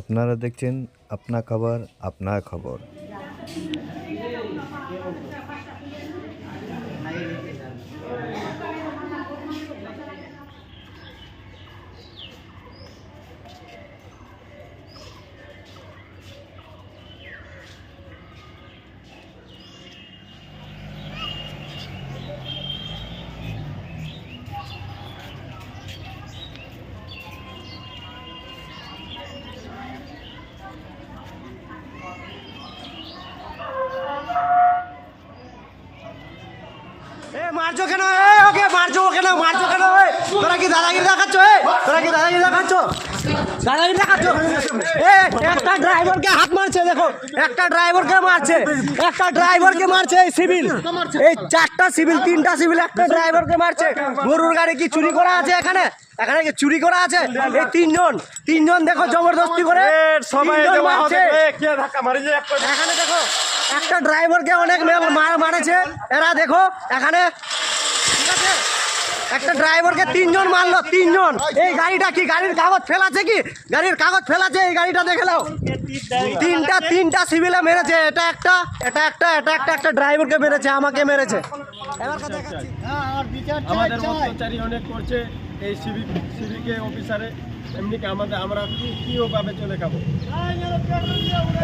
আপনারা দেখছেন আপনা খবর আপনার খবর এ মারছো কেন? এ ওকে মারছো কেন? মারছো কেন? এ তোরা কি দাদাগিরি দেখাচ্ছ? এ তোরা কি দাদাগিরি দেখাচ্ছ? দাদাগিরি দেখাচ্ছ? এ একটা ড্রাইভারকে হাত মারছে দেখো। একটা ড্রাইভারকে মারছে। একটা ড্রাইভারকে মারছে এই সিভিল। এই চারটা সিভিল তিনটা সিভিল একটা ড্রাইভারকে মারছে। গরুর গাড়ি কি চুরি করা আছে এখানে? এখানে কি চুরি করা আছে? এই তিনজন তিনজন দেখো জবরদস্তি করে। তিনজন মারছে। এখানে দেখো একটা ড্রাইভারকে অনেক মে- মার মারেছে। এরা দেখো এখানে একটা ড্রাইভারকে তিনজন মারলো তিনজন। এই গাড়িটা কি গাড়ির কাগজ ফেলাছে কি? গাড়ির কাগজ ফেলাছে এই গাড়িটা দেখে নাও। তিনটা তিনটা সিভিলে মেরেছে এটা একটা এটা একটা এটা একটা একটা ড্রাইভারকে মেরেছে আমাকে মেরেছে। এবার কথা দেখাচ্ছি। আমাদের অত্যাচারী অনেক করছে এই সিভিক সিভিকে অফিসারে এমনি আমাদের আমরা কি কি চলে খাব?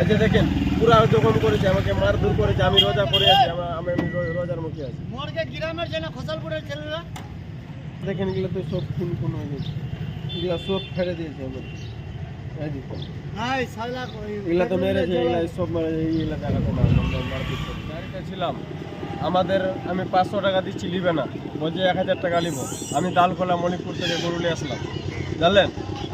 এই যে দেখেন পুরা জখম করেছে আমাকে মারধর করেছে আমি রোজা করে আছি আমি আমি রোজার মুখে আছি। গ্রামের জন্য খোসালপুরের ছেলেরা। দেখেন এগুলো তো সব খুন খুন হয়ে গেছে। এগুলো সব ফেলে দিয়েছে আমাদের। ছিলাম আমাদের আমি পাঁচশো টাকা দিচ্ছি নিবে না। বলছে এক হাজার টাকা নিব আমি ডালকোলা মণিপুর থেকে গরুলে আসলাম। জানলেন?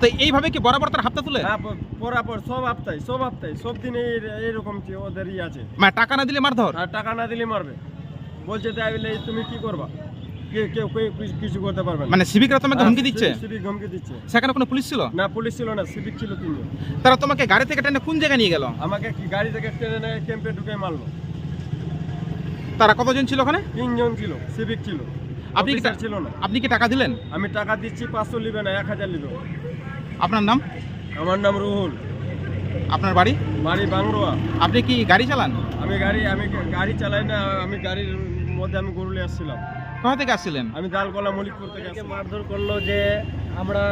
তো এইভাবে কি বরাবর তার হাতটা তুলে? হ্যাঁ পরাপর সব আপতাই সব আপতাই সব দিনে এইরকম কি ওদেরই আছে। মানে টাকা না দিলে মারধর? আর টাকা না দিলে মারবে। বলছে তাই বলে তুমি কি করবা? কেউ কিছু- করতে পারবে মানে সিভিকরা তোমাকে হুমকি দিচ্ছে? সিভিক- সিভিক হুমকি দিচ্ছে। সেখানে কোনো পুলিশ ছিল? না পুলিশ ছিল না সিভিক ছিল তিনজন। তারা তোমাকে গাড়ি থেকে টেনে কোন জায়গায় নিয়ে গেল? আমাকে কি গাড়ি থেকে ক্যাম্পে ঢুকে মারলো? তারা কতজন ছিল ওখানে? তিনজন ছিল সিভিক ছিল। আপনি কি ছিল না। আপনি কি টাকা দিলেন? আমি টাকা দিচ্ছি পাঁচশো নিবে না এক হাজার নিবে আপনার নাম? আমার নাম রুহুল। আপনার বাড়ি? বাড়ি বাংরোয়া আপনি কি গাড়ি চালান? আমি গাড়ি আমি গাড়ি চালাই না আমি গাড়ির মধ্যে আমি গরুলে আসছিলাম। কোথা থেকে আসছিলেন? আমি দালকোলা মলিকপুর থেকে মারধর করল যে আমরা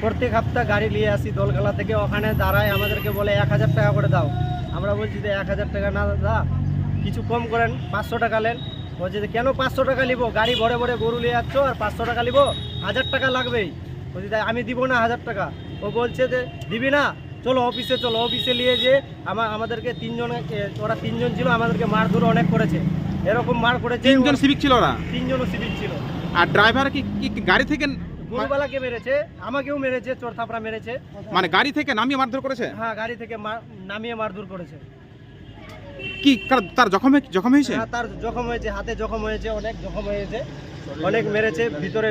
প্রত্যেক সপ্তাহ গাড়ি নিয়ে আসি দোলখালা থেকে। ওখানে দাঁড়ায় আমাদেরকে বলে এক হাজার টাকা করে দাও। আমরা বলছি যে এক হাজার টাকা না দা কিছু কম করেন পাঁচশো টাকা নেন। বলছে যে কেন পাঁচশো টাকা নিবো? গাড়ি ভরে ভরে গরু নিয়ে যাচ্ছ আর পাঁচশো টাকা নিবো? হাজার টাকা লাগবেই। বলছি তাই আমি দিব না হাজার টাকা। ও বলছে যে দিবি না? চলো অফিসে চলো অফিসে নিয়ে যে আমার আমাদেরকে তিনজন ওরা তিনজন ছিল আমাদেরকে মারধর অনেক করেছে। এরকম মার করেছে তিনজন সিভিক ছিল ওরা? তিনজনও সিভিল ছিল। আর ড্রাইভার কি কি গাড়ি থেকে গরুবালাকে মেরেছে আমাকেও মেরেছে চোর থাপড়া মেরেছে। মানে গাড়ি থেকে নামিয়ে মারধর করেছে? হ্যাঁ গাড়ি থেকে নামিয়ে মারধর করেছে। কি তার- জখম জখম হয়েছে? হ্যাঁ তার জখম হয়েছে হাতে জখম হয়েছে অনেক জখম হয়েছে অনেক মেরেছে ভিতরে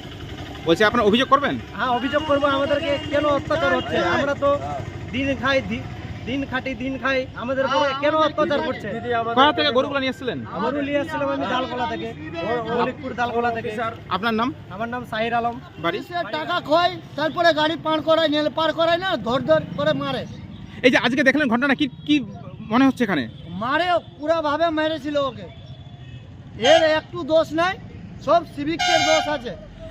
বলছে আপনার অভিযোগ করবেন? হ্যাঁ অভিযোগ করব আমাদেরকে কেন অত্যাচার হচ্ছে? আমরা তো দিন খাই দিন খাটি দিন খাই আমাদের উপরে কেন অত্যাচার করছে? কোথা থেকে গরুগুলো নিয়ে এসেছিলেন? আমার নিয়ে আসছিলাম আমি দালকোলা থেকে। মলিকপুর দালকোলা থেকে। আপনার নাম? আমার নাম সাহির আলম। বাড়ি? টাকা খোয় তারপরে গাড়ি পার করায় নেল পার করায় না ধর ধর করে মারে। এই যে আজকে দেখলেন ঘটনা কি কি মনে হচ্ছে এখানে? মারে পুরা ভাবে মেরেছিল ওকে। এর একটু দোষ নাই সব সিভিকের দোষ আছে।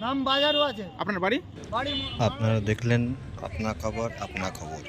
নাম বাজারও আছে। আপনার বাড়ি? বাড়ি আপনারা দেখলেন আপনা খবর আপনা খবর।